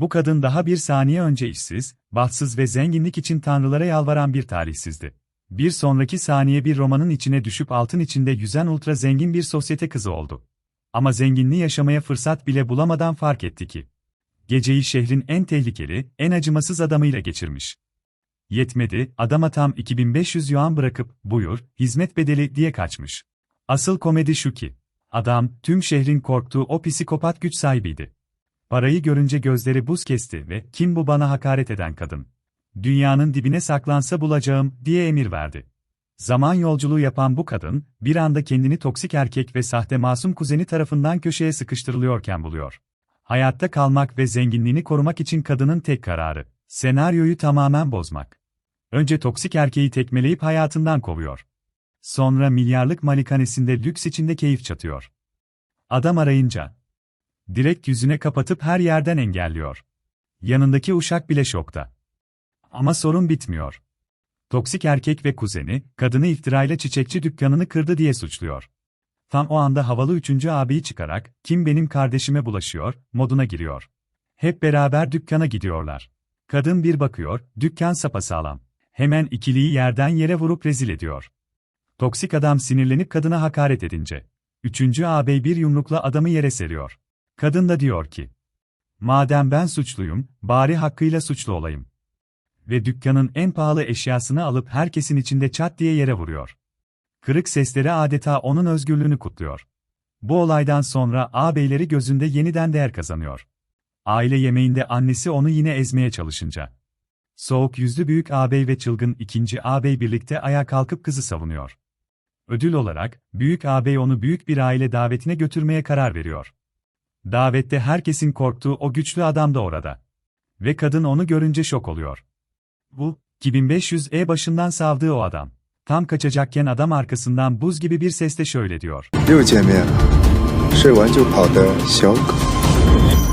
Bu kadın daha bir saniye önce işsiz, bahtsız ve zenginlik için tanrılara yalvaran bir talihsizdi. Bir sonraki saniye bir romanın içine düşüp altın içinde yüzen ultra zengin bir sosyete kızı oldu. Ama zenginliği yaşamaya fırsat bile bulamadan fark etti ki. Geceyi şehrin en tehlikeli, en acımasız adamıyla geçirmiş. Yetmedi, adama tam 2500 yuan bırakıp, buyur, hizmet bedeli diye kaçmış. Asıl komedi şu ki, adam, tüm şehrin korktuğu o psikopat güç sahibiydi. Parayı görünce gözleri buz kesti ve, kim bu bana hakaret eden kadın? Dünyanın dibine saklansa bulacağım, diye emir verdi. Zaman yolculuğu yapan bu kadın, bir anda kendini toksik erkek ve sahte masum kuzeni tarafından köşeye sıkıştırılıyorken buluyor. Hayatta kalmak ve zenginliğini korumak için kadının tek kararı, senaryoyu tamamen bozmak. Önce toksik erkeği tekmeleyip hayatından kovuyor. Sonra milyarlık malikanesinde lüks içinde keyif çatıyor. Adam arayınca, direkt yüzüne kapatıp her yerden engelliyor. Yanındaki uşak bile şokta. Ama sorun bitmiyor. Toksik erkek ve kuzeni, kadını iftirayla çiçekçi dükkanını kırdı diye suçluyor. Tam o anda havalı üçüncü abiyi çıkarak, kim benim kardeşime bulaşıyor, moduna giriyor. Hep beraber dükkana gidiyorlar. Kadın bir bakıyor, dükkan sapasağlam. Hemen ikiliyi yerden yere vurup rezil ediyor. Toksik adam sinirlenip kadına hakaret edince. Üçüncü ağabey bir yumrukla adamı yere seriyor. Kadın da diyor ki, Madem ben suçluyum, bari hakkıyla suçlu olayım. Ve dükkanın en pahalı eşyasını alıp herkesin içinde çat diye yere vuruyor. Kırık sesleri adeta onun özgürlüğünü kutluyor. Bu olaydan sonra ağabeyleri gözünde yeniden değer kazanıyor. Aile yemeğinde annesi onu yine ezmeye çalışınca. Soğuk yüzlü büyük ağabey ve çılgın ikinci ağabey birlikte ayağa kalkıp kızı savunuyor. Ödül olarak, büyük ağabey onu büyük bir aile davetine götürmeye karar veriyor. Davette herkesin korktuğu o güçlü adam da orada. Ve kadın onu görünce şok oluyor. Bu, 2500 E başından savdığı o adam. Tam kaçacakken adam arkasından buz gibi bir sesle şöyle diyor. 又见面了，睡完就跑的小狗。